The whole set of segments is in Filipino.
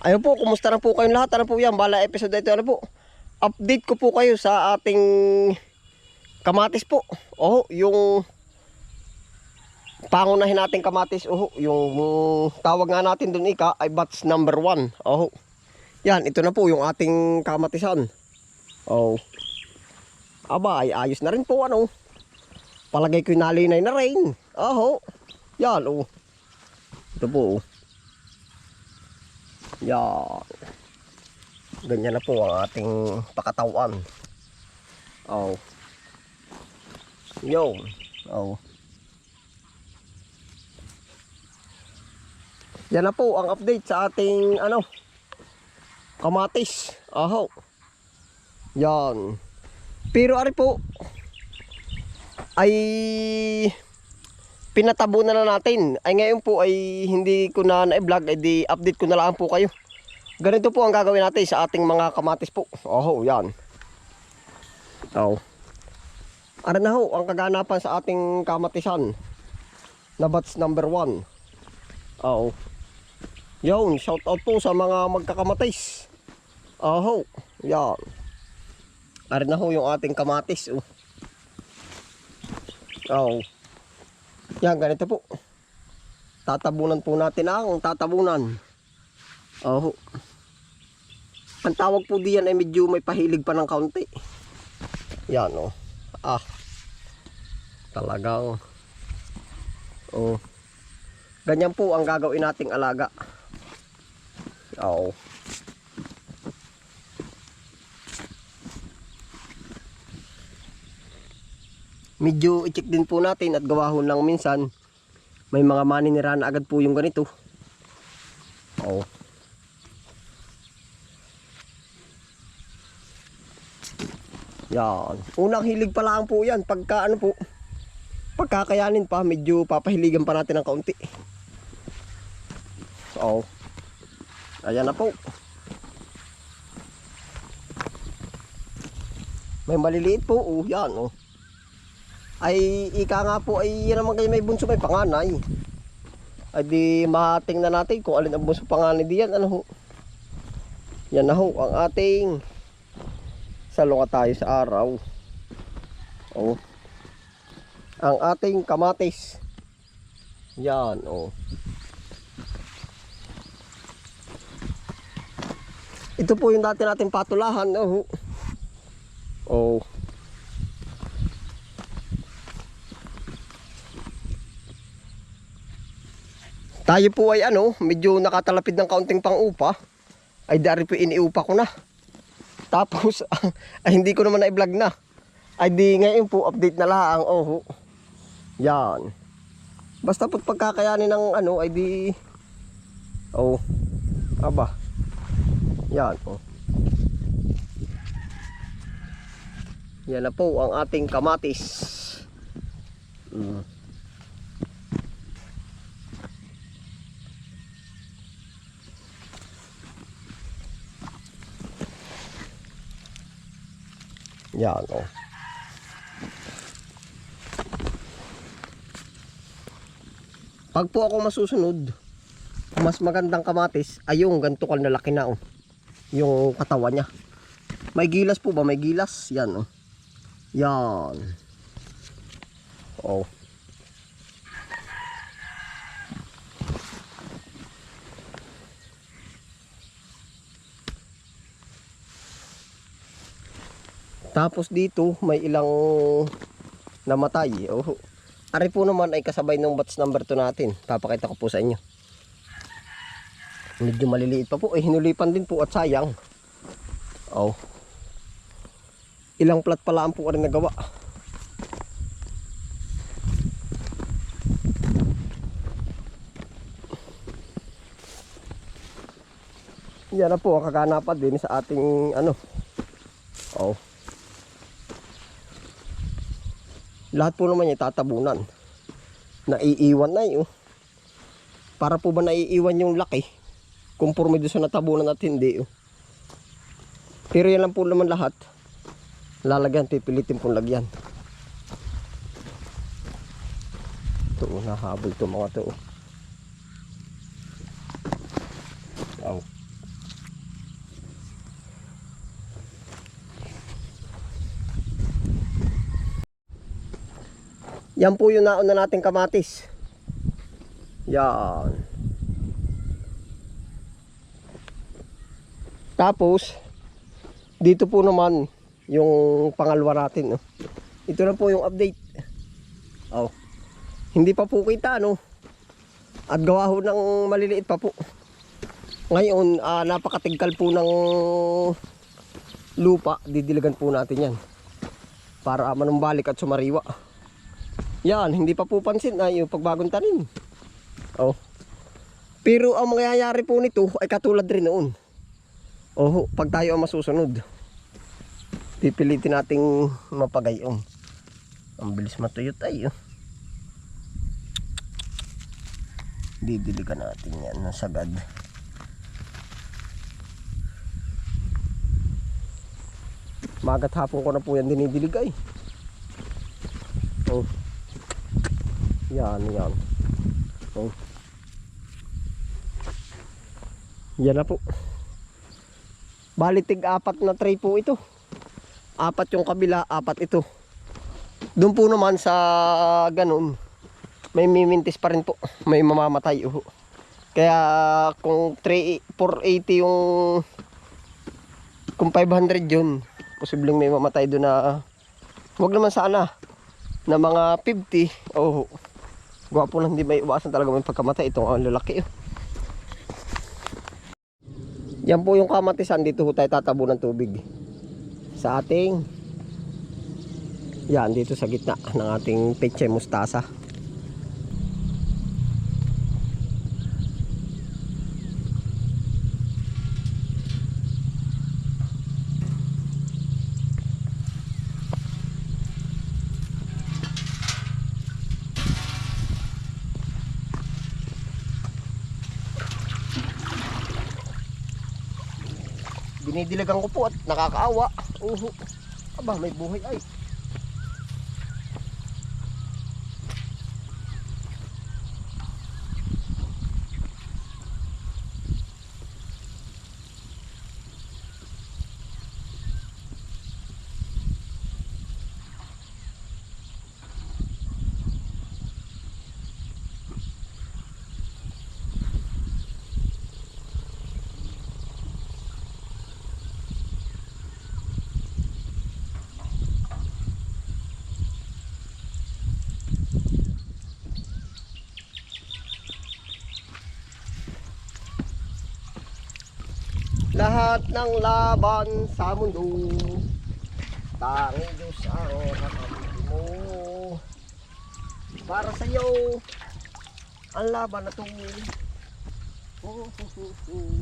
Ayun po, kumusta na po kayong lahat? Ano po yan? Bala episode ito. Ano po? Update ko po kayo sa ating kamatis po. Oh, yung pangunahin natin kamatis. Oh, yung tawag nga natin dun ika ay batch number 1. Oh. Yan, ito na po yung ating kamatisan. Oh. Aba, ay ayos na rin po ano. Palagay ko yung nalinay na rin. Oh. Yan, oh. Ito po, oh. Yan. Ganyan na po ang ating pakatawan. Oh. Yo. Oh. Yan na po ang update sa ating ano kamatis. Aho. Yan. Pero ari po ay pinatabunan na natin. Ay ngayon po ay hindi ko na na-vlog, ay di update ko na lang po kayo. Ganito po ang gagawin natin sa ating mga kamatis po. Oh, yan. Oh. Ano na ho, ang kaganapan sa ating kamatisan na batch number 1. Oh. Yun, shout out po sa mga magkakamatis. Oh, yan. Ano na ho yung ating kamatis. Oh. Oh. Yan, ganito po. Tatabunan po natin ang tatabunan. Oh. Ang tawag po diyan ay medyo may pahilig pa ng kaunti. Yan oh. Ah. Talagang Oh. Ganyan po ang gagawin nating alaga. Oh. Medyo i-check din po natin at gawahon lang minsan. May mga maninira na agad po yung ganito. Oh. Yan. Unang hilig pa lang po yan. Pagka ano po, pagkakayanin pa, medyo papahiligan pa natin ng kaunti. So, ayan na po. May maliliit po, oh, yan, oh. Ay, ika nga po, ay yan naman kayo may bunso, may panganay. Ay di matingnan natin kung alin ang bunso panganay diyan, ano ho. Yan na ho, ang ating salunga tayo sa araw. Oh. Ang ating kamatis. Yan, oh. Ito po yung dati nating patulahan, oh. Oh. Tayo po ay ano, medyo nakatalapid ng kaunting pang-upa. Ay dari po iniupa ko na. Tapos, ay hindi ko naman na-vlog na. Ay di ngayon po, update na lang. Oh, yan. Basta po pagkakayanin ng ano, ay di... Oh, aba. Yan, oh. Yan na po ang ating kamatis. Mm. Yan, oh. Pag po ako masusunod, mas magandang kamatis ay yung ganito kal na na, oh. Yung katawan niya. May gilas po ba? May gilas? Yan, oh. Yan. Oh. Tapos dito may ilang namatay. Oh. Ari po naman ay kasabay ng batch number 2 natin. Papakita ko po sa inyo. Medyo maliliit pa po. Eh hinulipan din po at sayang. Oh. Ilang plat pala ang po rin nagawa. Yan na po ang din sa ating ano. Oh. Lahat po naman yung tatabunan. Naiiwan na yun. Para po ba naiiwan yung laki? Kumpurme doon sa natabunan at hindi. Oh. Pero yan lang po naman lahat. Lalagyan, pipilitin pong lagyan. Ito, oh, nahabol to mga to. Yan po yung nauna nating kamatis. Yan. Tapos, dito po naman yung pangalawa natin. No? Ito na po yung update. Oh. Hindi pa po kita, no? At gawa ho ng maliliit pa po. Ngayon, ah, napakatigkal po ng lupa. Didiligan po natin yan. Para manumbalik at sumariwa. Yan, hindi pa po pansin ay yung pagbagong tanim. Oh. Pero ang mangyayari po nito ay katulad rin noon. Oh, pag tayo ang masusunod. Pipilitin nating mapagayon. Ang bilis matuyot ay oh. Didiligan natin yan ng sagad. Magat hapon ko na po yan dinidilig ay. Oh. Yan, yan. Oh. Yan na po. Balitig apat na tray po ito. Apat yung kabila, apat ito. Doon po naman sa ganun, may mimintis pa rin po. May mamamatay. uho. Kaya kung 3, 480 yung kung 500 yun, posibleng may mamatay doon na wag naman sana na mga 50. Oh. Gwapo lang hindi may iwasan talaga may pagkamatay itong ang lalaki. Oh. Yan po yung kamatisan dito ho tayo tatabo ng tubig sa ating yan dito sa gitna ng ating peche mustasa. Dinidilagan ko po at nakakaawa. Uhu. Aba, may buhay ay. Lahat ng laban sa mundo Tangi Diyos ang kakampi mo Para sa iyo Ang laban na to oh, oh, oh, oh.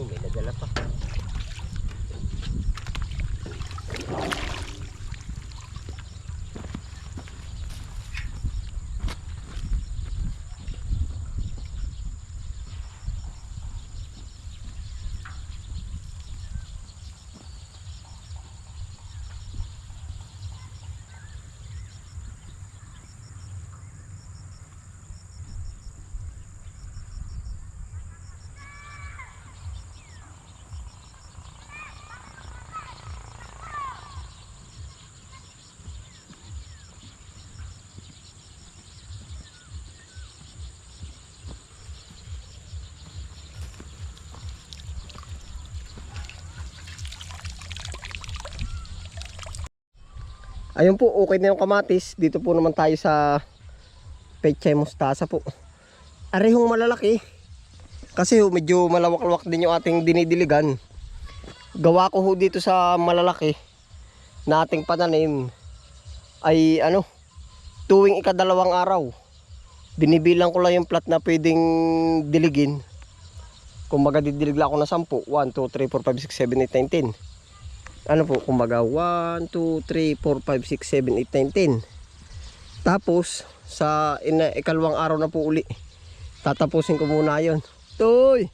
Oh, may nadala pa. Ayun po, okay na yung kamatis. Dito po naman tayo sa Peche Mustasa po. Arehong malalaki. Kasi medyo malawak-lawak din yung ating dinidiligan. Gawa ko ho dito sa malalaki na ating pananim ay ano, tuwing ikadalawang araw Binibilang ko lang yung plat na pwedeng diligin. Kung baga didilig lang ako ng 10. 1, 2, 3, 4, 5, 6, 7, 8, 9, 10. Ano po, kumbaga 1, 2, 3, 4, 5, 6, 7, 8, 9, 10. Tapos, sa ina, ikalawang araw na po uli, tatapusin ko muna yon. Toy!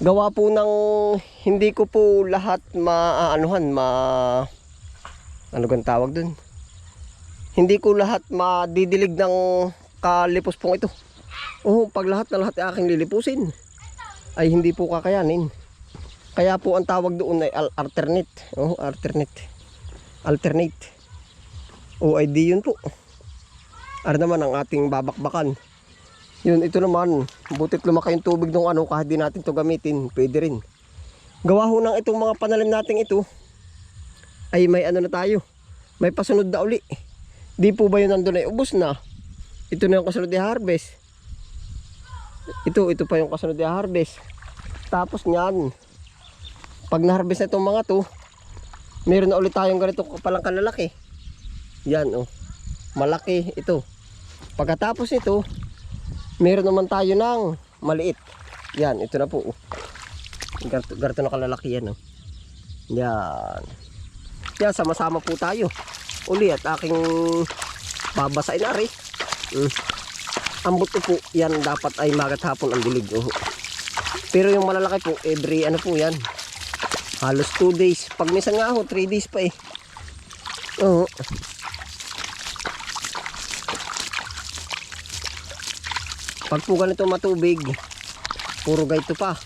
Gawa po ng hindi ko po lahat maaanuhan, ma ano gan tawag dun? Hindi ko lahat madidilig ng kalipos pong ito. Oo, pag lahat na lahat ay aking lilipusin, ay hindi po kakayanin. Kaya po ang tawag doon ay al- alternate. Oo, alternate. Alternate. O ay di yun po. Ar naman ang ating babakbakan. Yun, ito naman. Butit lumaki yung tubig ng ano, kahit di natin to gamitin, pwede rin. Gawa ho ng itong mga panalim natin ito, ay may ano na tayo. May pasunod na uli. Di po ba yun nandun ay ubos na? Ito na yung kasunod na harvest. Ito, ito pa yung kasunod na harvest. Tapos niyan, pag na-harvest na itong mga to, meron na ulit tayong ganito palang kalalaki. Yan, oh. Malaki ito. Pagkatapos ito, meron naman tayo ng maliit. Yan, ito na po. oh. Ganito, ganito na kalalaki yan. Oh. Yan. Yan, sama-sama po tayo. Uli at aking babasain na rin. Mm. Ang buto po, yan dapat ay magat hapon ang dilig. Oh. Pero yung malalaki po, every ano po yan. Halos 2 days. Pag minsan nga ho, 3 days pa eh. Oo. Pag po ganito matubig, puro gaito pa.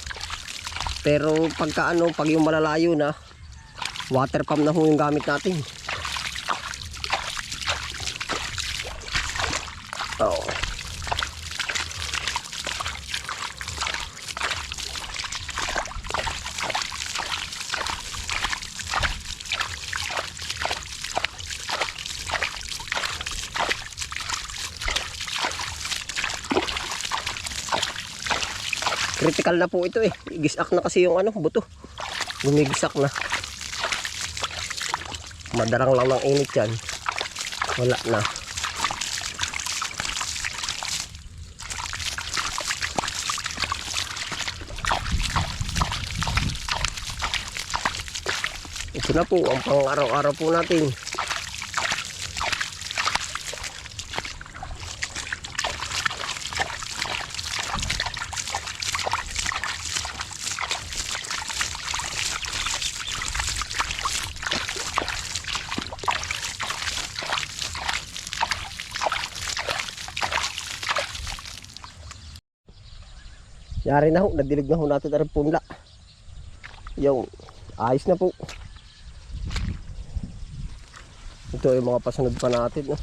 Pero pagka ano, pag yung malalayo na, water pump na ho yung gamit natin. Oo. Critical na po ito eh. Gisak na kasi yung ano, buto. Gumigisak na. Madarang lang ng init yan. Wala na. Ito na po ang pang araw-araw po natin. Yari na ho, nadilig na ho natin ang punla. Yung ayos na po. Ito yung mga pasunod pa natin. No?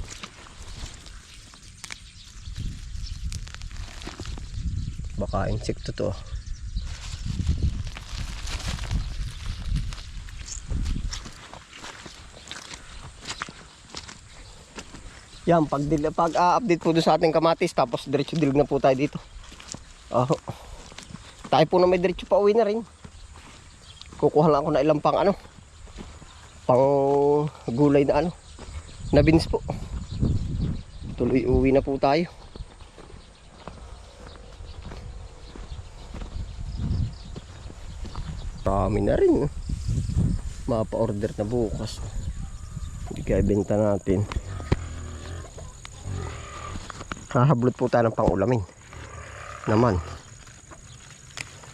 Baka insekto to. Yan, pag, pag update po doon sa ating kamatis, tapos diretso dilig na po tayo dito. Tayo po na may diretso pa uwi na rin. Kukuha lang ako na ilang pang ano. Pang gulay na ano. Na beans po. Tuloy uwi na po tayo. Marami na rin. Mapa-order na bukas. Hindi kaya benta natin. Hahablot po tayo ng pang-ulamin naman.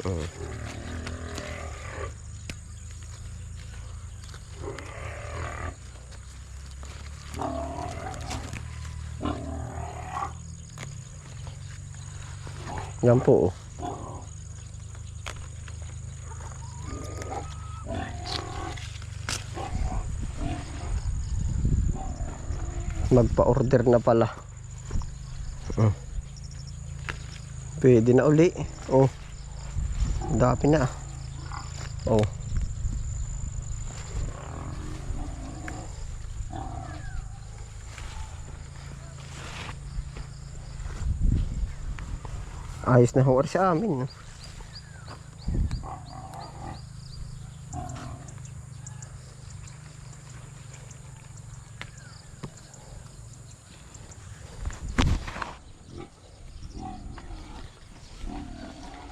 Yan po. oh. Magpa-order na pala. Mm. Pwede na uli. Oh. Dami na. Oh. Ayos na ho sa amin. no?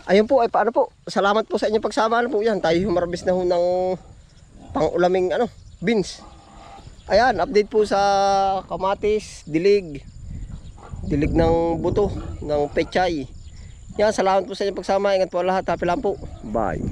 Ayun po, ay paano po? Salamat po sa inyong pagsama na po yan. Tayo humarbis na ho ng pang-ulaming ano, beans. Ayan, update po sa kamatis, dilig, dilig ng buto, ng pechay. Yan, salamat po sa inyong pagsama. Ingat po lahat. Happy lang po. Bye.